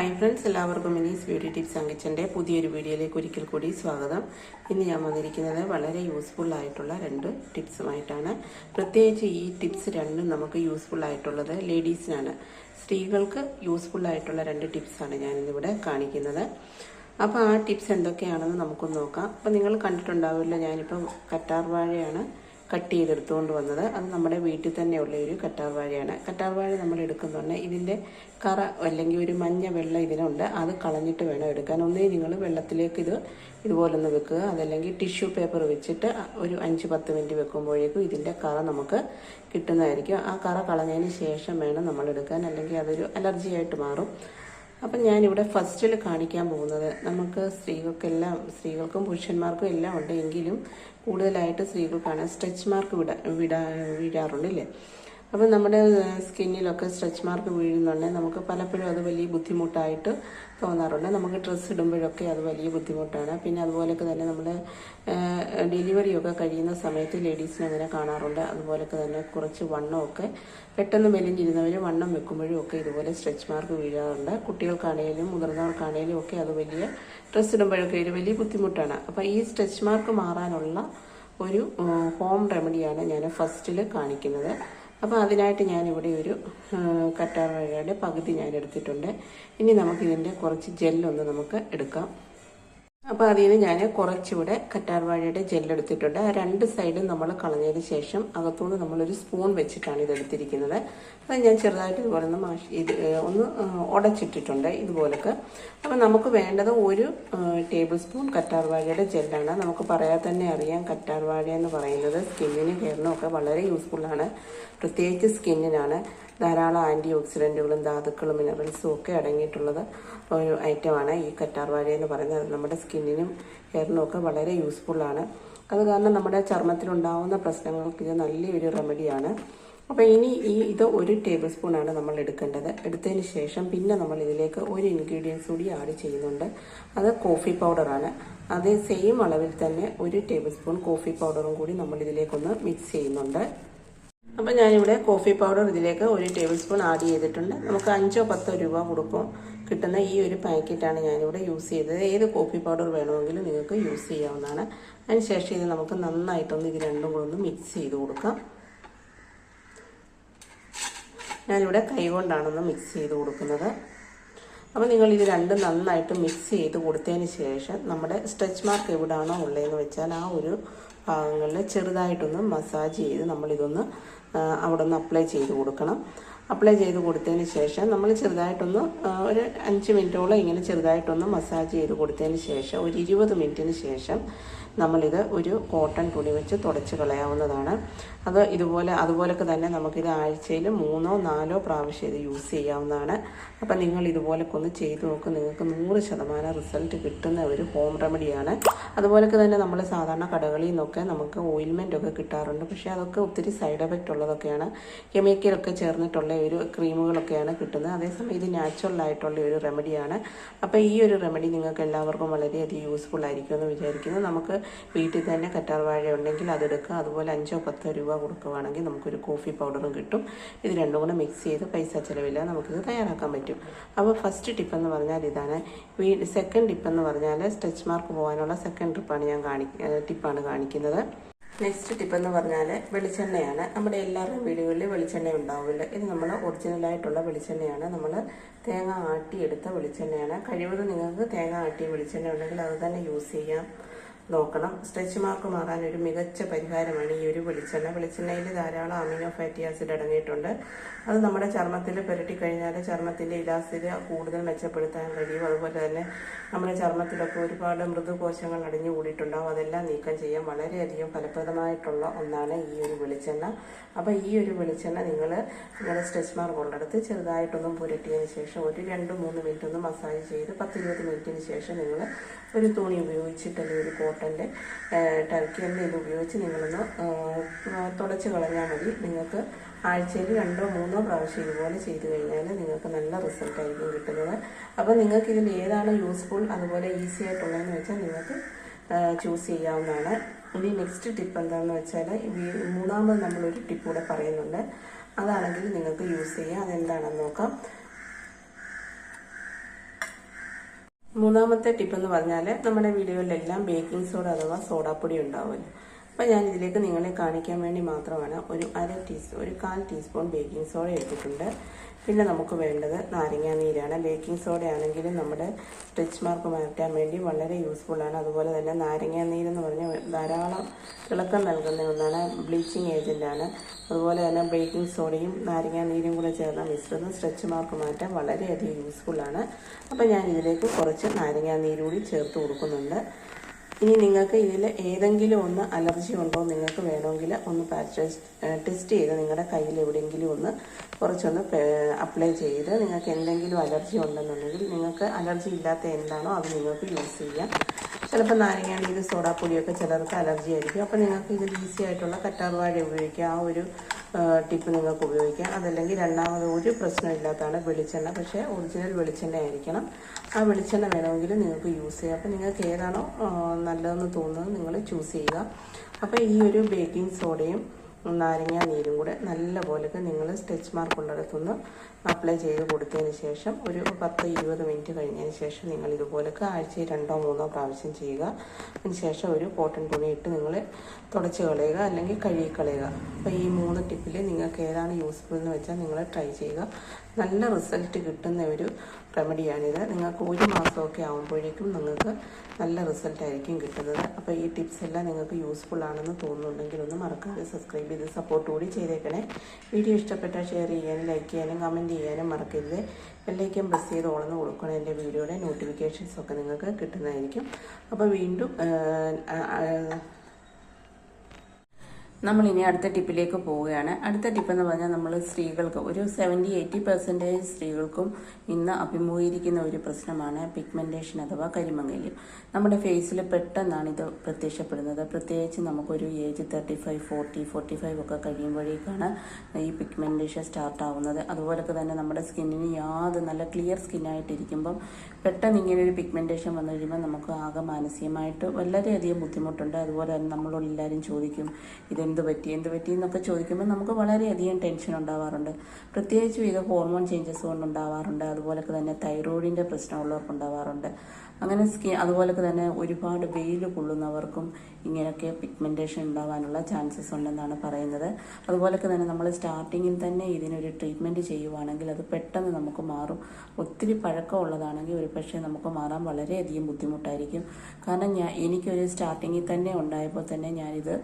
Hi friends എല്ലാവർക്കും മിനീസ് beauty tips അങ്കിച്ചന്റെ പുതിയൊരു വീഡിയോയിലേക്ക് ഒരിക്കൽ കൂടി സ്വാഗതം. ഇന്ന് ഞാൻ വന്നിരിക്കുന്നത് വളരെ യൂസ്ഫുൾ ആയിട്ടുള്ള രണ്ട് ടിപ്സുമായിട്ടാണ്. പ്രത്യേകിച്ച് ഈ ടിപ്സ് രണ്ടും നമുക്ക് യൂസ്ഫുൾ ആയിട്ടുള്ളത് ലേഡീസിനാണ്. സ്ത്രീകൾക്ക് യൂസ്ഫുൾ ആയിട്ടുള്ള രണ്ട് ടിപ്സാണ് ഞാനിന്നിവിടെ കാണിക്കുന്നത്. അപ്പോൾ ആ ടിപ്സ് എന്തൊക്കെയാണെന്ന് നമുക്കൊന്ന് നോക്കാം. അപ്പോൾ നിങ്ങൾ കണ്ടിട്ടുണ്ടാവില്ല ഞാനിപ്പോൾ കറ്റാർ വാഴയാണ് കട്ട് ചെയ്തെടുത്തുകൊണ്ട് വന്നത്. അത് നമ്മുടെ വീട്ടിൽ തന്നെയുള്ള ഒരു കറ്റാർ വാഴയാണ് കറ്റാർ വാഴ നമ്മൾ എടുക്കുന്നുണ്ട് ഇതിന്റെ കറ അല്ലെങ്കിൽ ഒരു മഞ്ഞ വെള്ളം ഇതിനുണ്ട്. അത് കളഞ്ഞിട്ട് വേണം എടുക്കാൻ. ഒന്നേ നിങ്ങൾ വെള്ളത്തിലേക്ക് ഇത് ഇതുപോലൊന്ന് വെക്കുക. അതല്ലെങ്കിൽ ടിഷ്യൂ പേപ്പർ വെച്ചിട്ട് ഒരു അഞ്ച് പത്ത് മിനിറ്റ് വെക്കുമ്പോഴേക്കും ഇതിന്റെ കറ നമുക്ക് കിട്ടുന്നതായിരിക്കും. ആ കറ കളഞ്ഞതിന് ശേഷം വേണം നമ്മൾ എടുക്കാൻ. അല്ലെങ്കിൽ അതൊരു അലർജി ആയിട്ട് മാറും. അപ്പം ഞാനിവിടെ ഫസ്റ്റിൽ കാണിക്കാൻ പോകുന്നത് നമുക്ക് സ്ത്രീകൾക്കെല്ലാം സ്ത്രീകൾക്കും പുരുഷന്മാർക്കും എല്ലാം ഉണ്ട്. എങ്കിലും കൂടുതലായിട്ട് സ്ത്രീകൾക്കാണ് സ്ട്രെച്ച് മാർക്ക് വിട വിടാ വീഴാറുണ്ട് ഇല്ലേ? അപ്പം നമ്മുടെ സ്കിന്നിലൊക്കെ സ്ട്രെച്ച് മാർക്ക് വീഴുന്നുണ്ടെങ്കിൽ നമുക്ക് പലപ്പോഴും അത് വലിയ ബുദ്ധിമുട്ടായിട്ട് തോന്നാറുണ്ട്. നമുക്ക് ഡ്രസ്സ് ഇടുമ്പോഴൊക്കെ അത് വലിയ ബുദ്ധിമുട്ടാണ്. പിന്നെ അതുപോലെയൊക്കെ തന്നെ നമ്മൾ ഡെലിവറിയൊക്കെ കഴിയുന്ന സമയത്ത് ലേഡീസിനെ അങ്ങനെ കാണാറുണ്ട്. അതുപോലെയൊക്കെ തന്നെ കുറച്ച് വണ്ണമൊക്കെ പെട്ടെന്ന് മെലിഞ്ഞിരുന്നവർ വണ്ണം വെക്കുമ്പോഴും ഒക്കെ ഇതുപോലെ സ്ട്രെച്ച് മാർക്ക് വീഴാറുണ്ട്. കുട്ടികൾക്കാണെങ്കിലും മുതിർന്നവർക്കാണെങ്കിലും ഒക്കെ അത് വലിയ ഡ്രസ്സ് ഇടുമ്പോഴൊക്കെ ഒരു വലിയ ബുദ്ധിമുട്ടാണ്. അപ്പോൾ ഈ സ്ട്രെച്ച് മാർക്ക് മാറാനുള്ള ഒരു ഹോം റെമഡിയാണ് ഞാൻ ഫസ്റ്റിൽ കാണിക്കുന്നത്. അപ്പോൾ അതിനായിട്ട് ഞാനിവിടെ ഒരു കറ്റാർ വാഴയുടെ പകുതി ഞാൻ എടുത്തിട്ടുണ്ട് ഇനി നമുക്കിതിന്റെ കുറച്ച് ജെല്ലൊന്ന് നമുക്ക് എടുക്കാം. അപ്പോൾ അതിൽ നിന്ന് ഞാൻ കുറച്ചുകൂടെ കറ്റാർവാഴയുടെ ജെല്ലെടുത്തിട്ടുണ്ട്. ആ രണ്ട് സൈഡും നമ്മൾ കളഞ്ഞതിന് ശേഷം അകത്തുനിന്ന് നമ്മളൊരു സ്പൂൺ വെച്ചിട്ടാണ് ഇത് എടുത്തിരിക്കുന്നത് അത് ഞാൻ ചെറുതായിട്ട് ഇതുപോലെ ഒന്ന് മാഷ് ഇത് ഒന്ന് ഉടച്ചിട്ടിട്ടുണ്ട് ഇതുപോലൊക്കെ. അപ്പോൾ നമുക്ക് വേണ്ടത് ഒരു ടേബിൾ സ്പൂൺ കറ്റാർവാഴയുടെ ജെല്ലാണ്. നമുക്ക് പറയാതെ തന്നെ അറിയാം കറ്റാർവാഴ എന്ന് പറയുന്നത് സ്കിന്നിന് ഹെയറിനും ഒക്കെ വളരെ യൂസ്ഫുള്ളാണ്. പ്രത്യേകിച്ച് സ്കിന്നിനാണ്. ധാരാളം ആന്റി ഓക്സിഡന്റുകളും ധാതുക്കളും മിനറൽസും ഒക്കെ അടങ്ങിയിട്ടുള്ളത് ഒരു ഐറ്റമാണ് ഈ കറ്റാർ വാഴ എന്ന് പറയുന്നത് നമ്മുടെ സ്കിന്നിനും ഹെയറിനും ഒക്കെ വളരെ യൂസ്ഫുള്ളാണ് അത് കാരണം നമ്മുടെ ചർമ്മത്തിലുണ്ടാവുന്ന പ്രശ്നങ്ങൾക്ക് ഇത് നല്ലൊരു റെമഡിയാണ് അപ്പോൾ ഇനി ഈ ഇത് ഒരു ടേബിൾ സ്പൂണാണ് നമ്മൾ എടുക്കേണ്ടത്. എടുത്തതിന് ശേഷം പിന്നെ നമ്മൾ ഇതിലേക്ക് ഒരു ഇൻഗ്രീഡിയൻസ് കൂടി ആഡ് ചെയ്യുന്നുണ്ട്. അത് കോഫി പൗഡറാണ് അതേ സെയിം അളവിൽ തന്നെ ഒരു ടേബിൾ സ്പൂൺ കോഫി പൗഡറും കൂടി നമ്മൾ ഇതിലേക്കൊന്ന് മിക്സ് ചെയ്യുന്നുണ്ട്. അപ്പോൾ ഞാനിവിടെ കോഫി പൗഡർ ഇതിലേക്ക് ഒരു ടേബിൾ സ്പൂൺ ആഡ് ചെയ്തിട്ടുണ്ട്. നമുക്ക് അഞ്ചോ പത്തോ രൂപ കൊടുക്കും. കിട്ടുന്ന ഈ ഒരു പാക്കറ്റാണ് ഞാനിവിടെ യൂസ് ചെയ്തത്. ഏത് കോഫി പൗഡർ വേണമെങ്കിലും നിങ്ങൾക്ക് യൂസ് ചെയ്യാവുന്നതാണ്. അതിനുശേഷം ഇത് നമുക്ക് നന്നായിട്ടൊന്ന് ഇത് രണ്ടും കൂടെ ഒന്ന് മിക്സ് ചെയ്ത് കൊടുക്കാം. ഞാനിവിടെ കൈകൊണ്ടാണൊന്ന് മിക്സ് ചെയ്ത് കൊടുക്കുന്നത്. അപ്പോൾ നിങ്ങൾ ഇത് രണ്ടും നന്നായിട്ട് മിക്സ് ചെയ്ത് കൊടുത്തതിന് ശേഷം നമ്മുടെ സ്ട്രെച്ച് മാർക്ക് എവിടെയാണോ ഉള്ളതെന്ന് വെച്ചാൽ ആ ഒരു ഭാഗങ്ങളിൽ ചെറുതായിട്ടൊന്ന് മസാജ് ചെയ്ത് നമ്മളിതൊന്ന് അവിടെ നിന്ന് അപ്ലൈ ചെയ്ത് കൊടുക്കണം. അപ്ലൈ ചെയ്ത് കൊടുത്തതിന് ശേഷം നമ്മൾ ചെറുതായിട്ടൊന്ന് ഒരു അഞ്ച് മിനിറ്റോളം ഇങ്ങനെ ചെറുതായിട്ടൊന്ന് മസാജ് ചെയ്ത് കൊടുത്തതിന് ശേഷം ഒരു ഇരുപത് മിനിറ്റിന് ശേഷം നമ്മളിത് ഒരു കോട്ടൺ തുണി വെച്ച് തുടച്ച് കളയാവുന്നതാണ്. അത് ഇതുപോലെ അതുപോലൊക്കെ തന്നെ നമുക്കിത് ആഴ്ചയിൽ മൂന്നോ നാലോ പ്രാവശ്യം ഇത് യൂസ് ചെയ്യാവുന്നതാണ്. അപ്പം നിങ്ങൾ ഇതുപോലൊക്കെ ഒന്ന് ചെയ്ത് നോക്കും. നിങ്ങൾക്ക് നൂറ് ശതമാനം റിസൾട്ട് കിട്ടുന്ന ഒരു ഹോം റെമഡിയാണ് അതുപോലൊക്കെ തന്നെ നമ്മൾ സാധാരണ കടകളിൽ നിന്നൊക്കെ നമുക്ക് ഓയിൽമെന്റ് ഒക്കെ കിട്ടാറുണ്ട്. പക്ഷേ അതൊക്കെ ഒത്തിരി സൈഡ് എഫക്റ്റ് ഉള്ളതൊക്കെയാണ്. കെമിക്കലൊക്കെ ചേർന്നിട്ടുള്ള ഒരു ക്രീമുകളൊക്കെയാണ് കിട്ടുന്നത്. അതേസമയം ഇത് നാച്ചുറൽ ആയിട്ടുള്ള ഒരു റെമഡിയാണ് അപ്പോൾ ഈ ഒരു റെമഡി നിങ്ങൾക്ക് എല്ലാവർക്കും വളരെയധികം യൂസ്ഫുൾ ആയിരിക്കും എന്ന് വിചാരിക്കുന്നു. നമുക്ക് വീട്ടിൽ തന്നെ കറ്റാർ വാഴ ഉണ്ടെങ്കിൽ അതെടുക്കുക അതുപോലെ അഞ്ചോ പത്തോ രൂപ കൊടുക്കുകയാണെങ്കിൽ നമുക്കൊരു കോഫി പൗഡറും കിട്ടും. ഇത് രണ്ടും കൂടെ മിക്സ് ചെയ്ത് പൈസ ചിലവില്ല നമുക്കിത് തയ്യാറാക്കാൻ പറ്റും. അപ്പോൾ ഫസ്റ്റ് ടിപ്പ് എന്ന് പറഞ്ഞാൽ ഇതാണ്. സെക്കൻഡ് ടിപ്പ് എന്ന് പറഞ്ഞാൽ സ്ട്രെച്ച് മാർക്ക് പോകാനുള്ള സെക്കൻഡ് ട്രിപ്പാണ് ഞാൻ കാണി ടിപ്പാണ് കാണിക്കുന്നത്. നെക്സ്റ്റ് ടിപ്പ് എന്ന് പറഞ്ഞാൽ വെളിച്ചെണ്ണയാണ്. നമ്മുടെ എല്ലാവരുടെയും വീടുകളിൽ വെളിച്ചെണ്ണ ഉണ്ടാവില്ല ഇത് നമ്മൾ ഒറിജിനലായിട്ടുള്ള വെളിച്ചെണ്ണയാണ്. നമ്മൾ തേങ്ങ ആട്ടിയെടുത്ത വെളിച്ചെണ്ണയാണ്. കഴിവതും നിങ്ങൾക്ക് തേങ്ങ ആട്ടിയ വെളിച്ചെണ്ണ ഉണ്ടെങ്കിൽ അത് തന്നെ യൂസ് ചെയ്യാം. നോക്കണം. സ്ട്രെച്ച് മാർക്ക് മാറാൻ ഒരു മികച്ച പരിഹാരമാണ് ഈ ഒരു വെളിച്ചെണ്ണ. വെളിച്ചെണ്ണയിൽ ധാരാളം അമിനോ ഫാറ്റി ആസിഡ് അടങ്ങിയിട്ടുണ്ട്. അത് നമ്മുടെ ചർമ്മത്തിൽ പുരട്ടി കഴിഞ്ഞാൽ ചർമ്മത്തിന്റെ ഇലാസ്തിക കൂടുതൽ മെച്ചപ്പെടുത്താൻ കഴിയും. അതുപോലെ തന്നെ നമ്മുടെ ചർമ്മത്തിലൊക്കെ ഒരുപാട് മൃദുകോശങ്ങൾ അടിഞ്ഞു കൂടിയിട്ടുണ്ടാവും. അതെല്ലാം നീക്കം ചെയ്യാൻ വളരെയധികം ഫലപ്രദമായിട്ടുള്ള ഒന്നാണ് ഈ ഒരു വെളിച്ചെണ്ണ. അപ്പോൾ ഈ ഒരു വെളിച്ചെണ്ണ നിങ്ങൾ നിങ്ങളുടെ സ്ട്രെച്ച് മാർക്ക് ഉള്ളിടത്ത് ചെറുതായിട്ടൊന്നും പുരട്ടിയതിന് ശേഷം ഒരു രണ്ട് മൂന്ന് മിനിറ്റ് ഒന്ന് മസാജ് ചെയ്ത് പത്ത് ഇരുപത് മിനിറ്റിന് ശേഷം നിങ്ങൾ ഒരു തുണി ഉപയോഗിച്ചിട്ട് ഒരു കോട്ടന്റെ ടർക്കി ഇത് ഉപയോഗിച്ച് നിങ്ങളൊന്ന് തുടച്ച് കളഞ്ഞാൽ മതി. നിങ്ങൾക്ക് ആഴ്ചയിൽ രണ്ടോ മൂന്നോ പ്രാവശ്യം ഇതുപോലെ ചെയ്തു കഴിഞ്ഞാൽ നിങ്ങൾക്ക് നല്ല റിസൾട്ട് ആയിരിക്കും കിട്ടുന്നത്. അപ്പോൾ നിങ്ങൾക്ക് ഇതിൽ ഏതാണ് യൂസ്ഫുൾ അതുപോലെ ഈസി ആയിട്ടുള്ളതെന്ന് വെച്ചാൽ നിങ്ങൾക്ക് ചൂസ് ചെയ്യാവുന്നതാണ്. ഇനി നെക്സ്റ്റ് ടിപ്പ് എന്താണെന്ന് വെച്ചാൽ മൂന്നാമത് നമ്മളൊരു ടിപ്പ് കൂടെ പറയുന്നുണ്ട്. അതാണെങ്കിൽ നിങ്ങൾക്ക് യൂസ് ചെയ്യാം. അതെന്താണെന്ന് നോക്കാം. മൂന്നാമത്തെ ടിപ്പ് എന്ന് പറഞ്ഞാൽ നമ്മുടെ വീടുകളിലെല്ലാം ബേക്കിംഗ് സോഡ അഥവാ സോഡാപ്പൊടി ഉണ്ടാവുമല്ലോ. അപ്പം ഞാൻ ഇതിലേക്ക് നിങ്ങളെ കാണിക്കാൻ വേണ്ടി മാത്രമാണ് ഒരു അര ടീസ്പൂൺ ഒരു കാൽ ടീസ്പൂൺ ബേക്കിംഗ് സോഡ എടുത്തിട്ടുണ്ട്. പിന്നെ നമുക്ക് വേണ്ടത് നാരങ്ങാ നീരാണ്. ബേക്കിംഗ് സോഡ നമ്മുടെ സ്ട്രെച്ച് മാർക്ക് മാറ്റാൻ വേണ്ടി വളരെ യൂസ്ഫുൾ ആണ്. അതുപോലെ തന്നെ നാരങ്ങാ നീരെന്ന് പറഞ്ഞാൽ ധാരാളം തിളക്കം നൽകുന്ന ഒന്നാണ്. ബ്ലീച്ചിങ് ഏജന്റാണ് അതുപോലെ തന്നെ ബേക്കിംഗ് സോഡയും നാരങ്ങാ നീരും കൂടെ ചേർന്ന മിശ്രിതം സ്ട്രെച്ച് മാർക്ക് മാറ്റാൻ വളരെയധികം യൂസ്ഫുൾ ആണ്. അപ്പോൾ ഞാൻ ഇതിലേക്ക് കുറച്ച് നാരങ്ങാ നീര് കൂടി ചേർത്ത് കൊടുക്കുന്നുണ്ട്. ഇനി നിങ്ങൾക്ക് ഇതിൽ ഏതെങ്കിലും ഒന്ന് അലർജി ഉണ്ടോ നിങ്ങൾക്ക് വേണമെങ്കിൽ ഒന്ന് ടെസ്റ്റ് ചെയ്ത് നിങ്ങളുടെ കയ്യിൽ എവിടെയെങ്കിലും ഒന്ന് കുറച്ചൊന്ന് അപ്ലൈ ചെയ്ത് നിങ്ങൾക്ക് എന്തെങ്കിലും അലർജി ഉണ്ടെന്നുണ്ടെങ്കിൽ നിങ്ങൾക്ക് അലർജി ഇല്ലാത്ത എന്താണോ അത് നിങ്ങൾക്ക് യൂസ് ചെയ്യാം. ചിലപ്പോൾ നാരങ്ങാനീര് സോഡാപ്പൊടിയൊക്കെ ചിലർക്ക് അലർജി ആയിരിക്കും. അപ്പോൾ നിങ്ങൾക്ക് ഇതിൽ ഈസി ആയിട്ടുള്ള കറ്റാർവാഴ ഉപയോഗിക്കാം. ആ ഒരു ടിപ്പ് നിങ്ങൾക്ക് ഉപയോഗിക്കാം. അതല്ലെങ്കിൽ രണ്ടാമത് ഒരു പ്രശ്നമില്ലാത്തതാണ് വെളിച്ചെണ്ണ. പക്ഷേ ഒറിജിനൽ വെളിച്ചെണ്ണ ആയിരിക്കണം. ആ വെളിച്ചെണ്ണ വേണമെങ്കിൽ നിങ്ങൾക്ക് യൂസ് ചെയ്യാം. അപ്പോൾ നിങ്ങൾക്ക് ഏതാണോ നല്ലതെന്ന് തോന്നുന്നത് നിങ്ങൾ ചൂസ് ചെയ്യുക. അപ്പോൾ ഈ ഒരു ബേക്കിംഗ് സോഡയും നാരങ്ങ നീരും കൂടെ നല്ല പോലൊക്കെ നിങ്ങൾ സ്റ്റിച്ച് മാർക്ക് ഉള്ളിടത്തുനിന്ന് അപ്ലൈ ചെയ്ത് കൊടുത്തതിന് ശേഷം ഒരു പത്ത് ഇരുപത് മിനിറ്റ് കഴിഞ്ഞതിന് ശേഷം നിങ്ങൾ ഇതുപോലൊക്കെ ആഴ്ചയിൽ രണ്ടോ മൂന്നോ പ്രാവശ്യം ചെയ്യുക. അതിന് ശേഷം ഒരു കോട്ടൺ തുണി ഇട്ട് നിങ്ങൾ തുടച്ച് കളയുക അല്ലെങ്കിൽ കഴുകി കളയുക. അപ്പോൾ ഈ മൂന്ന് ടിപ്പിൽ നിങ്ങൾക്ക് ഏതാണ് യൂസ്ഫുൾ എന്ന് വെച്ചാൽ നിങ്ങൾ ട്രൈ ചെയ്യുക. നല്ല റിസൾട്ട് കിട്ടുന്ന ഒരു റെമഡിയാണിത് നിങ്ങൾക്ക് ഒരു മാസമൊക്കെ ആകുമ്പോഴേക്കും നിങ്ങൾക്ക് നല്ല റിസൾട്ട് ആയിരിക്കും കിട്ടുന്നത്. അപ്പോൾ ഈ ടിപ്സ് എല്ലാം നിങ്ങൾക്ക് യൂസ്ഫുൾ ആണെന്ന് തോന്നുന്നുണ്ടെങ്കിൽ ഒന്ന് മറക്കാതെ സബ്സ്ക്രൈബ് ചെയ്ത് സപ്പോർട്ട് കൂടി ചെയ്തേക്കണേ. വീഡിയോ ഇഷ്ടപ്പെട്ടാൽ ഷെയർ ചെയ്യാനും ലൈക്ക് ചെയ്യാനും കമന്റ് ചെയ്യാനും മറക്കരുത്. ബെല്ലൈക്കൻ പ്രസ് ചെയ്ത് ഓളന്ന് കൊടുക്കണം. എന്റെ വീഡിയോയുടെ നോട്ടിഫിക്കേഷൻസ് ഒക്കെ നിങ്ങൾക്ക് കിട്ടുന്നതായിരിക്കും. അപ്പോൾ വീണ്ടും നമ്മൾ ഇനി അടുത്ത ടിപ്പിലേക്ക് പോവുകയാണ്. അടുത്ത ടിപ്പ് എന്ന് പറഞ്ഞാൽ നമ്മൾ സ്ത്രീകൾക്ക് ഒരു സെവന്റി എയ്റ്റി പെർസെന്റേജ് സ്ത്രീകൾക്കും ഇന്ന് അഭിമുഖീകരിക്കുന്ന ഒരു പ്രശ്നമാണ് പിഗ്മെന്റേഷൻ അഥവാ കരിമങ്ങല്യം. നമ്മുടെ ഫേസിൽ പെട്ടെന്നാണ് ഇത് പ്രത്യക്ഷപ്പെടുന്നത്. പ്രത്യേകിച്ച് നമുക്കൊരു age thirty five forty forty five ഒക്കെ കഴിയുമ്പോഴേക്കാണ് ഈ പിഗ്മെന്റേഷൻ സ്റ്റാർട്ട് ആവുന്നത്. അതുപോലൊക്കെ തന്നെ നമ്മുടെ സ്കിന്നിന് യാതൊരു നല്ല ക്ലിയർ സ്കിന്നായിട്ടിരിക്കുമ്പം പെട്ടെന്ന് ഇങ്ങനെ ഒരു പിഗ്മെന്റേഷൻ വന്നു കഴിയുമ്പോൾ നമുക്ക് ആകെ മാനസികമായിട്ട് വളരെയധികം ബുദ്ധിമുട്ടുണ്ട്. അതുപോലെ തന്നെ നമ്മളോട് നമ്മളെല്ലാവരും ചോദിക്കും ഇത് എന്ത് പറ്റി എന്ത് പറ്റി എന്നൊക്കെ ചോദിക്കുമ്പോൾ നമുക്ക് വളരെയധികം ടെൻഷൻ ഉണ്ടാവാറുണ്ട്. പ്രത്യേകിച്ചും ഇത് ഹോർമോൺ ചേഞ്ചസ് കൊണ്ട് ഉണ്ടാവാറുണ്ട്. അതുപോലൊക്കെ തന്നെ തൈറോയിഡിന്റെ പ്രശ്നമുള്ളവർക്ക് ഉണ്ടാവാറുണ്ട്. അങ്ങനെ സ്കിൻ അതുപോലൊക്കെ തന്നെ ഒരുപാട് വെയിൽ കൊള്ളുന്നവർക്കും ഇങ്ങനെയൊക്കെ പിഗ്മെന്റേഷൻ ഉണ്ടാവാനുള്ള ചാൻസസ് ഉണ്ടെന്നാണ് പറയുന്നത്. അതുപോലൊക്കെ തന്നെ നമ്മൾ സ്റ്റാർട്ടിങ്ങിൽ തന്നെ ഇതിനൊരു ട്രീറ്റ്മെന്റ് ചെയ്യുവാണെങ്കിൽ അത് പെട്ടെന്ന് നമുക്ക് മാറും. ഒത്തിരി പഴക്കമുള്ളതാണെങ്കിൽ ഒരു പക്ഷേ നമുക്ക് മാറാൻ വളരെയധികം ബുദ്ധിമുട്ടായിരിക്കും. കാരണം ഞാൻ എനിക്കൊരു സ്റ്റാർട്ടിങ്ങിൽ തന്നെ ഉണ്ടായപ്പോൾ തന്നെ ഞാനിത്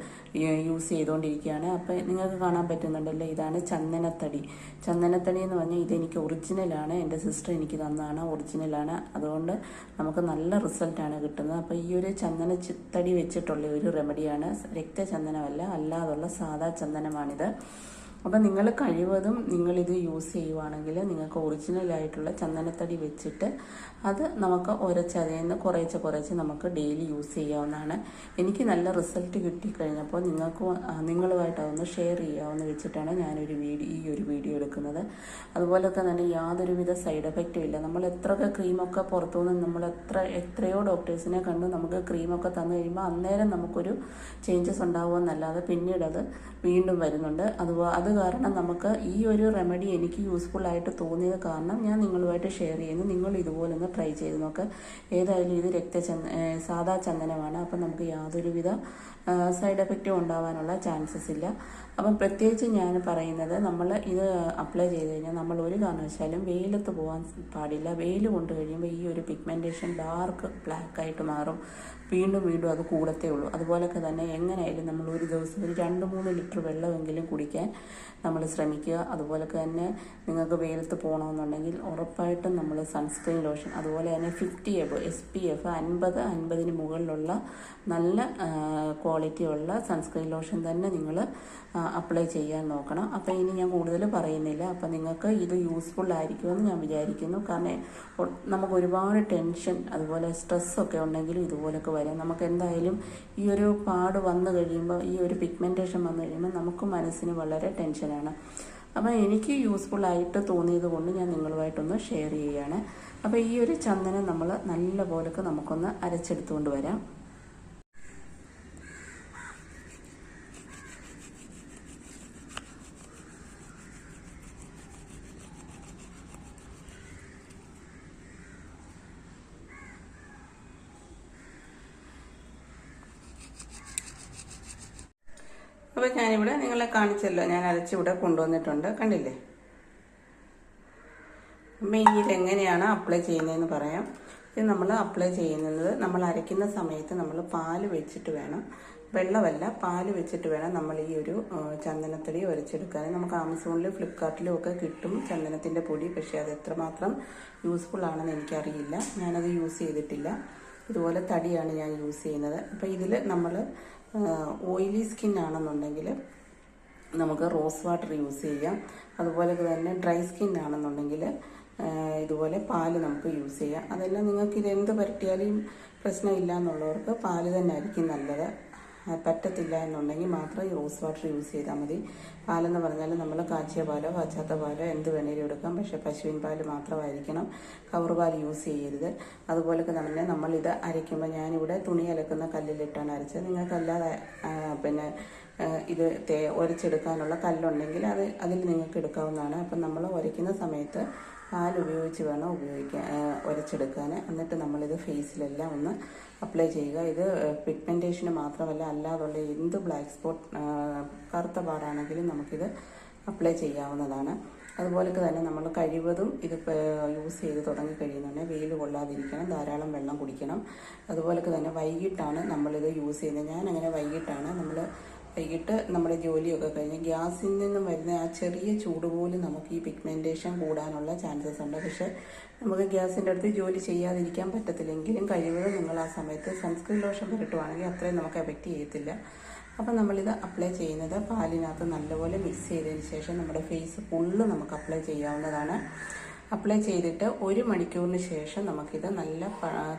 യൂസ് ചെയ്തുകൊണ്ടിരിക്കുകയാണ്. അപ്പോൾ നിങ്ങൾക്ക് കാണാൻ പറ്റുന്നുണ്ടല്ലോ ഇതാണ് ചന്ദനത്തടി. ചന്ദനത്തടി എന്ന് പറഞ്ഞാൽ ഇതെനിക്ക് ഒറിജിനലാണ് എന്റെ സിസ്റ്റർ എനിക്ക് തന്നതാണ് ഒറിജിനലാണ് അതുകൊണ്ട് നമുക്ക് നല്ല റിസൾട്ടാണ് കിട്ടുന്നത്. അപ്പോൾ ഈ ഒരു ചന്ദന തടി വെച്ചിട്ടുള്ള ഒരു റെമഡിയാണ് രക്തചന്ദനമല്ല അല്ലാതുള്ള സാധാ ചന്ദനമാണിത്. അപ്പം നിങ്ങൾ കഴിവതും നിങ്ങളിത് യൂസ് ചെയ്യുവാണെങ്കിൽ നിങ്ങൾക്ക് ഒറിജിനലായിട്ടുള്ള ചന്ദനത്തടി വെച്ചിട്ട് അത് നമുക്ക് ഉരച്ചതിൽ നിന്ന് കുറേച്ച് കുറേച്ച് നമുക്ക് ഡെയിലി യൂസ് ചെയ്യാവുന്നതാണ്. എനിക്ക് നല്ല റിസൾട്ട് കിട്ടിക്കഴിഞ്ഞപ്പോൾ നിങ്ങൾക്ക് നിങ്ങളുമായിട്ട് അതൊന്ന് ഷെയർ ചെയ്യാമെന്ന് വെച്ചിട്ടാണ് ഞാനൊരു വീഡിയോ ഈ ഒരു വീഡിയോ എടുക്കുന്നത്. അതുപോലെ തന്നെ യാതൊരുവിധ സൈഡ് എഫക്റ്റും ഇല്ല. നമ്മൾ എത്രയൊക്കെ ക്രീമൊക്കെ പുറത്തുനിന്ന് നമ്മൾ എത്ര എത്രയോ ഡോക്ടേഴ്സിനെ കണ്ട് നമുക്ക് ക്രീമൊക്കെ തന്നു കഴിയുമ്പോൾ അന്നേരം നമുക്കൊരു ചേഞ്ചസ് പിന്നീട് അത് വീണ്ടും വരുന്നുണ്ട്. അതുപോലെ അത് കാരണം നമുക്ക് ഈ ഒരു റെമഡി എനിക്ക് യൂസ്ഫുൾ ആയിട്ട് തോന്നിയത് കാരണം ഞാൻ നിങ്ങളുമായിട്ട് ഷെയർ ചെയ്യുന്നു. നിങ്ങൾ ഇതുപോലെ ഒന്ന് ട്രൈ ചെയ്ത് നോക്ക്. ഏതായാലും ഇത് രക്തചന്ദ സാധാ ചന്ദനമാണ്. അപ്പം നമുക്ക് യാതൊരുവിധ സൈഡ് എഫക്റ്റും ഉണ്ടാവാനുള്ള ചാൻസസ് ഇല്ല. അപ്പം പ്രത്യേകിച്ച് ഞാൻ പറയുന്നത് നമ്മൾ ഇത് അപ്ലൈ ചെയ്ത് കഴിഞ്ഞാൽ നമ്മൾ ഒരു കാരണവശാലും വെയിലത്ത് പോകാൻ പാടില്ല. വെയിൽ കൊണ്ടു കഴിയുമ്പോൾ ഈ ഒരു പിഗ്മെന്റേഷൻ ഡാർക്ക് ബ്ലാക്ക് ആയിട്ട് മാറും. വീണ്ടും വീണ്ടും അത് കൂടത്തേ ഉള്ളൂ. അതുപോലൊക്കെ തന്നെ എങ്ങനെയായാലും നമ്മൾ ഒരു ദിവസം ഒരു രണ്ട് മൂന്ന് ലിറ്റർ വെള്ളമെങ്കിലും കുടിക്കാൻ നമ്മൾ ശ്രമിക്കുക. അതുപോലൊക്കെ തന്നെ നിങ്ങൾക്ക് വെയിലത്ത് പോകണമെന്നുണ്ടെങ്കിൽ ഉറപ്പായിട്ടും നമ്മൾ സൺസ്ക്രീൻ ലോഷൻ അതുപോലെ തന്നെ fifty F S P F അൻപത് അൻപതിന് മുകളിലുള്ള നല്ല ക്വാളിറ്റി ഉള്ള സൺസ്ക്രീൻ ലോഷൻ തന്നെ നിങ്ങൾ അപ്ലൈ ചെയ്യാൻ നോക്കണം. അപ്പോൾ ഇനി ഞാൻ കൂടുതൽ പറയുന്നില്ല. അപ്പോൾ നിങ്ങൾക്ക് ഇത് യൂസ്ഫുൾ ആയിരിക്കുമെന്ന് ഞാൻ വിചാരിക്കുന്നു. കാരണം നമുക്ക് ഒരുപാട് ടെൻഷൻ അതുപോലെ സ്ട്രെസ്സൊക്കെ ഉണ്ടെങ്കിലും ഇതുപോലൊക്കെ വരാം നമുക്ക് എന്തായാലും ഈ ഒരു പാട് വന്നു കഴിയുമ്പോൾ ഈ ഒരു പിഗ്മെന്റേഷൻ വന്നു കഴിയുമ്പോൾ നമുക്ക് മനസ്സിന് വളരെ ടെൻഷനാണ് അപ്പോൾ എനിക്ക് യൂസ്ഫുൾ ആയിട്ട് തോന്നിയത് കൊണ്ട് ഞാൻ നിങ്ങളുമായിട്ടൊന്ന് ഷെയർ ചെയ്യുകയാണ്. അപ്പോൾ ഈ ഒരു ചന്ദനം നമ്മൾ നല്ല പോലൊക്കെ നമുക്കൊന്ന് അരച്ചെടുത്തുകൊണ്ട് വരാം. അപ്പോൾ ഞാനിവിടെ നിങ്ങളെ കാണിച്ചല്ലോ. ഞാൻ അരച്ചിവിടെ കൊണ്ടുവന്നിട്ടുണ്ട്. കണ്ടില്ലേ? അപ്പം ഇനി ഇതെങ്ങനെയാണ് അപ്ലൈ ചെയ്യുന്നതെന്ന് പറയാം. ഇത് നമ്മൾ അപ്ലൈ ചെയ്യുന്നത് നമ്മൾ അരയ്ക്കുന്ന സമയത്ത് നമ്മൾ പാൽ വെച്ചിട്ട് വേണം. വെള്ളമല്ല പാൽ വെച്ചിട്ട് വേണം നമ്മൾ ഈ ഒരു ചന്ദനത്തടി ഒരച്ചെടുക്കാൻ നമുക്ക് ആമസോണിലും ഫ്ലിപ്കാർട്ടിലും ഒക്കെ കിട്ടും ചന്ദനത്തിന്റെ പൊടി. പക്ഷേ അത് എത്രമാത്രം യൂസ്ഫുൾ ആണെന്ന് എനിക്കറിയില്ല. ഞാനത് യൂസ് ചെയ്തിട്ടില്ല. ഇതുപോലെ തടിയാണ് ഞാൻ യൂസ് ചെയ്യുന്നത്. അപ്പോൾ ഇതിൽ നമ്മൾ ഓയിലി സ്കിൻ ആണെന്നുണ്ടെങ്കിൽ നമുക്ക് റോസ് വാട്ടർ യൂസ് ചെയ്യാം. അതുപോലെ തന്നെ ഡ്രൈ സ്കിൻ ആണെന്നുണ്ടെങ്കിൽ ഇതുപോലെ പാൽ നമുക്ക് യൂസ് ചെയ്യാം. അതെല്ലാം നിങ്ങൾക്ക് ഇത് എന്ത് പരട്ടിയാലും പ്രശ്നമില്ല എന്നുള്ളവർക്ക് പാൽ തന്നെ ആയിരിക്കും നല്ലത്. പറ്റത്തില്ല എന്നുണ്ടെങ്കിൽ മാത്രം ഈ റോസ് വാട്ടർ യൂസ് ചെയ്താൽ മതി. പാലെന്ന് പറഞ്ഞാൽ നമ്മൾ കാച്ചിയ പാലോ കാച്ചാത്ത പാലോ എന്ത് വേണേലും എടുക്കാം. പക്ഷേ പശുവിൻ പാൽ മാത്രമായിരിക്കണം. കവർ പാൽ യൂസ് ചെയ്യരുത്. അതുപോലെ തന്നെ നമ്മളിത് അരയ്ക്കുമ്പോൾ ഞാനിവിടെ തുണി അലക്കുന്ന കല്ലിലിട്ടാണ് അരച്ചത്. നിങ്ങൾക്കല്ലാതെ പിന്നെ ഇത് തേ ഉരച്ചെടുക്കാനുള്ള കല്ലുണ്ടെങ്കിൽ അത് അതിൽ നിങ്ങൾക്ക് എടുക്കാവുന്നതാണ്. അപ്പം നമ്മൾ ഉരയ്ക്കുന്ന സമയത്ത് പാൽ ഉപയോഗിച്ച് വേണം ഉപയോഗിക്കാൻ ഒരച്ചെടുക്കാൻ. എന്നിട്ട് നമ്മളിത് ഫേസിലെല്ലാം ഒന്ന് അപ്ലൈ ചെയ്യുക. ഇത് പിഗ്മെന്റേഷന് മാത്രമല്ല അല്ലാതുള്ള എന്ത് ബ്ലാക്ക് സ്പോട്ട് കറുത്ത പാടാണെങ്കിലും നമുക്കിത് അപ്ലൈ ചെയ്യാവുന്നതാണ്. അതുപോലെ തന്നെ നമ്മൾ കഴിവതും ഇത് യൂസ് ചെയ്ത് തുടങ്ങി കഴിയുന്നുണ്ടെങ്കിൽ വെയിൽ കൊള്ളാതിരിക്കണം ധാരാളം വെള്ളം കുടിക്കണം. അതുപോലെ തന്നെ വൈകിട്ടാണ് നമ്മളിത് യൂസ് ചെയ്യുന്നത്. ഞാൻ അങ്ങനെ വൈകിട്ടാണ് നമ്മൾ വൈകിട്ട് നമ്മുടെ ജോലിയൊക്കെ കഴിഞ്ഞ് ഗ്യാസിൽ നിന്നും വരുന്ന ആ ചെറിയ ചൂട് പോലും നമുക്ക് ഈ പിഗ്മെന്റേഷൻ കൂടാനുള്ള ചാൻസസ് ഉണ്ട്. പക്ഷേ നമുക്ക് ഗ്യാസിന്റെ അടുത്ത് ജോലി ചെയ്യാതിരിക്കാൻ പറ്റത്തില്ലെങ്കിലും കഴിവതും നിങ്ങൾ ആ സമയത്ത് സൺസ്ക്രീൻ ലോഷൻ പുരട്ടുവാണെങ്കിൽ അത്രയും നമുക്ക് എഫക്റ്റ് ചെയ്യത്തില്ല. അപ്പം നമ്മളിത് അപ്ലൈ ചെയ്യുന്നത് പാലിനകത്ത് നല്ലപോലെ മിക്സ് ചെയ്തതിന് ശേഷം നമ്മുടെ ഫേസ് ഫുള്ള് നമുക്ക് അപ്ലൈ ചെയ്യാവുന്നതാണ്. അപ്ലൈ ചെയ്തിട്ട് ഒരു മണിക്കൂറിന് ശേഷം നമുക്കിത് നല്ല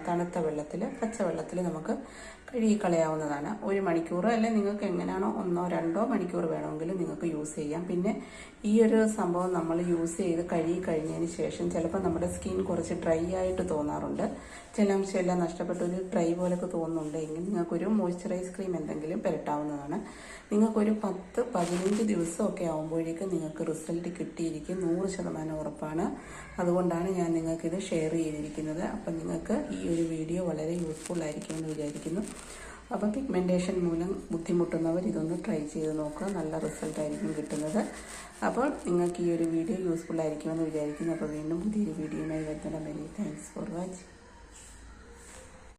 തണുത്ത വെള്ളത്തിൽ പച്ച വെള്ളത്തിൽ നമുക്ക് കഴുകി കളയാവുന്നതാണ്. ഒരു മണിക്കൂർ അല്ലെങ്കിൽ നിങ്ങൾക്ക് എങ്ങനെയാണോ ഒന്നോ രണ്ടോ മണിക്കൂർ വേണമെങ്കിൽ നിങ്ങൾക്ക് യൂസ് ചെയ്യാം. പിന്നെ ഈ ഒരു സംഭവം നമ്മൾ യൂസ് ചെയ്ത് കഴുകി കഴിഞ്ഞതിന് ശേഷം ചിലപ്പോൾ നമ്മുടെ സ്കിൻ കുറച്ച് ഡ്രൈ ആയിട്ട് തോന്നാറുണ്ട്. ചില അംശമെല്ലാം നഷ്ടപ്പെട്ട. ഒരു ഡ്രൈ പോലൊക്കെ തോന്നുന്നുണ്ട്. എങ്കിൽ നിങ്ങൾക്കൊരു മോയ്സ്ചറൈസ് ക്രീം എന്തെങ്കിലും പുരട്ടാവുന്നതാണ്. നിങ്ങൾക്കൊരു പത്ത് പതിനഞ്ച് ദിവസമൊക്കെ ആകുമ്പോഴേക്കും നിങ്ങൾക്ക് റിസൾട്ട് കിട്ടിയിരിക്കും. നൂറ് ശതമാനം ഉറപ്പാണ്. അതുകൊണ്ടാണ് ഞാൻ നിങ്ങൾക്കിത് ഷെയർ ചെയ്തിരിക്കുന്നത്. അപ്പം നിങ്ങൾക്ക് ഈ ഒരു വീഡിയോ വളരെ യൂസ്ഫുൾ ആയിരിക്കുമെന്ന് വിചാരിക്കുന്നു. അപ്പം പിഗ്മെന്റേഷൻ മൂലം ബുദ്ധിമുട്ടുന്നവർ ഇതൊന്ന് ട്രൈ ചെയ്ത് നോക്കുക. നല്ല റിസൾട്ട് ആയിരിക്കും കിട്ടുന്നത്. അപ്പോൾ നിങ്ങൾക്ക് ഈ ഒരു വീഡിയോ യൂസ്ഫുൾ ആയിരിക്കുമെന്ന് വിചാരിക്കുന്നു. അപ്പോൾ വീണ്ടും പുതിയൊരു വീഡിയോയുമായി വരുന്ന മെനി താങ്ക്സ് ഫോർ വാച്ചിങ്